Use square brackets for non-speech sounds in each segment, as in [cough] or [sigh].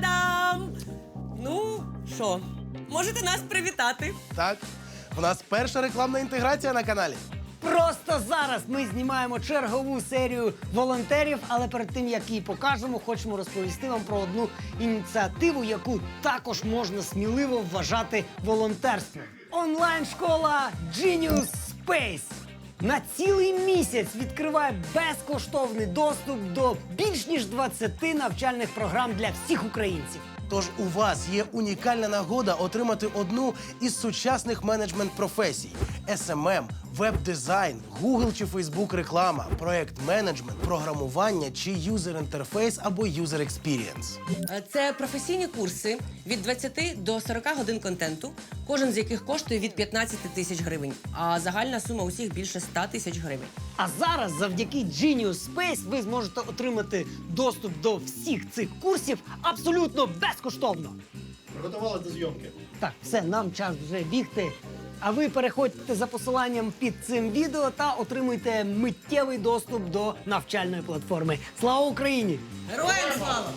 Та-дам! Ну, що, можете нас привітати. Так, в нас перша рекламна інтеграція на каналі. Просто зараз ми знімаємо чергову серію волонтерів, але перед тим як її покажемо, хочемо розповісти вам про одну ініціативу, яку також можна сміливо вважати волонтерством. Онлайн-школа Genius Space на цілий місяць відкриває безкоштовний доступ до більш ніж 20 навчальних програм для всіх українців. Тож у вас є унікальна нагода отримати одну із сучасних менеджмент професій: SMM, веб-дизайн, Google чи Facebook реклама, проект менеджмент, програмування чи юзер інтерфейс або юзер експірієнс. Е, Це професійні курси від 20 до 40 годин контенту, кожен з яких коштує від 15 тисяч гривень, а загальна сума усіх більше 100 тисяч гривень. А зараз, завдяки Genius Space, ви зможете отримати доступ до всіх цих курсів абсолютно безкоштовно. Приготувалися до зйомки. Так, все, нам час вже бігти. А ви переходьте за посиланням під цим відео та отримуйте миттєвий доступ до навчальної платформи. Слава Україні! Героям слава!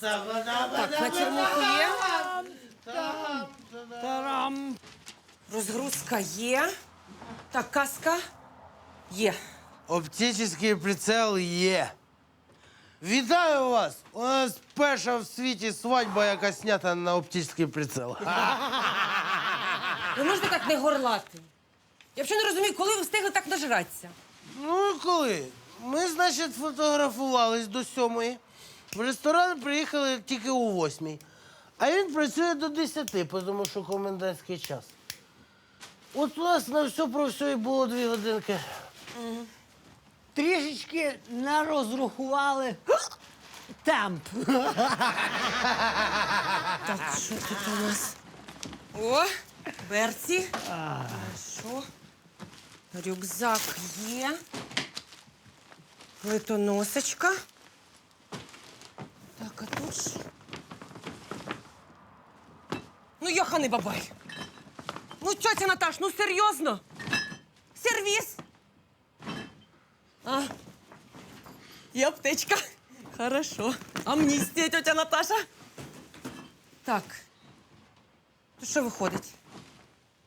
Так, на чермуху є. Тарам! Розгрузка є. Так, каска є. Оптичний прицел є. Вітаю вас! У нас перша в світі свадьба, яка снята на оптичний прицел. Ви можете так не горлати? Я взагалі не розумію, коли ви встигли так нажратися. Ну і коли? Ми, значить, фотографувались до сьомої. В ресторан приїхали тільки о восьмій. А він працює до десяти, тому що комендантський час. От у нас на все про все і було дві годинки. Трішечки не розрахували [gasps] темп. Так, що тут у нас? О, берці. Хорошо. Рюкзак є. Литоносочка. Так, а тут що? Ну, йоханий бабай. Ну, тьотя Наташ, ну серйозно? Сервіс. А, і аптечка. Хорошо. Амністія, тьотя Наташа. Так. То що виходить?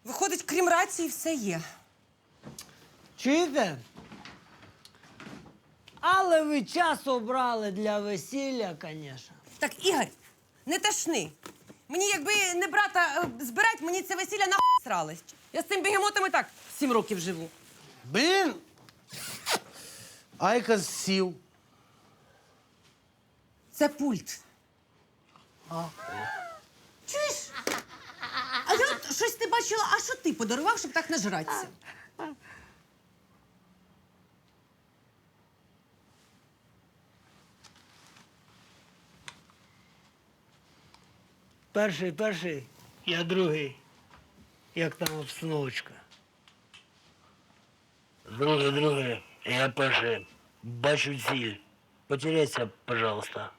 Виходить, крім рації, все є. Чуєте? Але ви час обрали для весілля, звісно. Так, Ігор, не ташни. Мені, якби не брата е, збирать, мені це весілля на сралось. Я з цим бігемотом і так сім років живу. Блін! Айкос сів. Це пульт. Чуєш? А я от щось не бачила, а що ти подарував, щоб так нажратися? Перший, перший, я другий. Як там обстановочка? Друге, друге, я перше. Бачу ціль. Потеряйся, пожалуйста.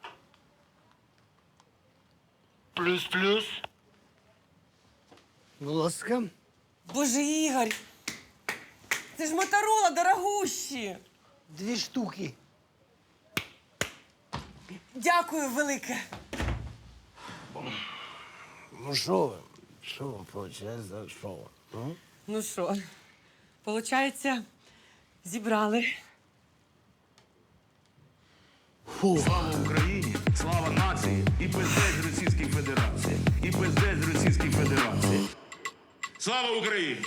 Плюс-плюс. Будь ласка. Боже, Ігор! Це ж моторола дорогущі. Дві штуки. Дякую велике. Ну що ви? Що вам виходить? Що ви? Ну що, получається, зібрали. Слава Україні, слава нації і пиздець Російській Федерації. І пиздець Російській Федерації. Слава Україні!